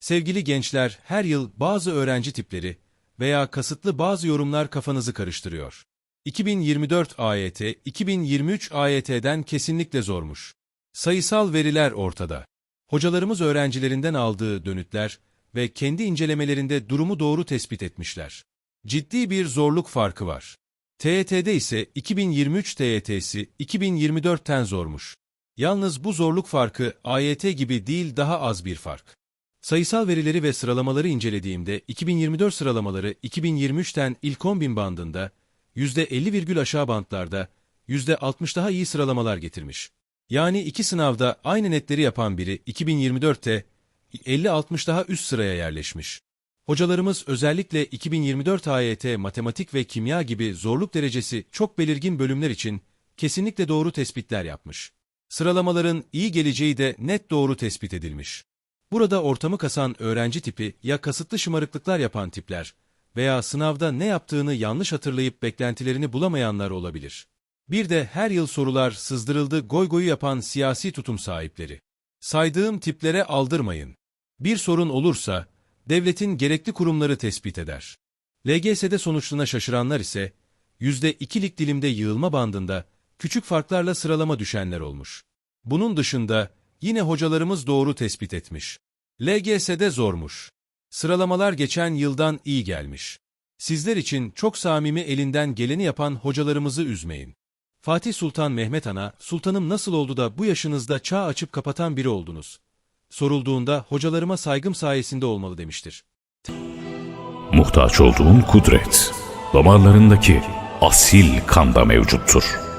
Sevgili gençler, her yıl bazı öğrenci tipleri veya kasıtlı bazı yorumlar kafanızı karıştırıyor. 2024 AYT, 2023 AYT'den kesinlikle zormuş. Sayısal veriler ortada. Hocalarımız öğrencilerinden aldığı dönütler ve kendi incelemelerinde durumu doğru tespit etmişler. Ciddi bir zorluk farkı var. TYT'de ise 2023 TYT'si 2024'ten zormuş. Yalnız bu zorluk farkı AYT gibi değil daha az bir fark. Sayısal verileri ve sıralamaları incelediğimde 2024 sıralamaları 2023'ten ilk 10.000 bandında, %50 virgül aşağı bantlarda, %60 daha iyi sıralamalar getirmiş. Yani iki sınavda aynı netleri yapan biri 2024'te 50-60 daha üst sıraya yerleşmiş. Hocalarımız özellikle 2024 AYT matematik ve kimya gibi zorluk derecesi çok belirgin bölümler için kesinlikle doğru tespitler yapmış. Sıralamaların iyi geleceği de net doğru tespit edilmiş. Burada ortamı kasan öğrenci tipi ya kasıtlı şımarıklıklar yapan tipler veya sınavda ne yaptığını yanlış hatırlayıp beklentilerini bulamayanlar olabilir. Bir de her yıl sorular sızdırıldı goy goyu yapan siyasi tutum sahipleri. Saydığım tiplere aldırmayın. Bir sorun olursa devletin gerekli kurumları tespit eder. LGS'de sonuçlarına şaşıranlar ise %2'lik dilimde yığılma bandında küçük farklarla sıralama düşenler olmuş. Bunun dışında yine hocalarımız doğru tespit etmiş. LGS'de zormuş. Sıralamalar geçen yıldan iyi gelmiş. Sizler için çok samimi elinden geleni yapan hocalarımızı üzmeyin. Fatih Sultan Mehmet Han'a, sultanım nasıl oldu da bu yaşınızda çağ açıp kapatan biri oldunuz? Sorulduğunda hocalarıma saygım sayesinde olmalı demiştir. Muhtaç olduğun kudret, damarlarındaki asil kanda mevcuttur.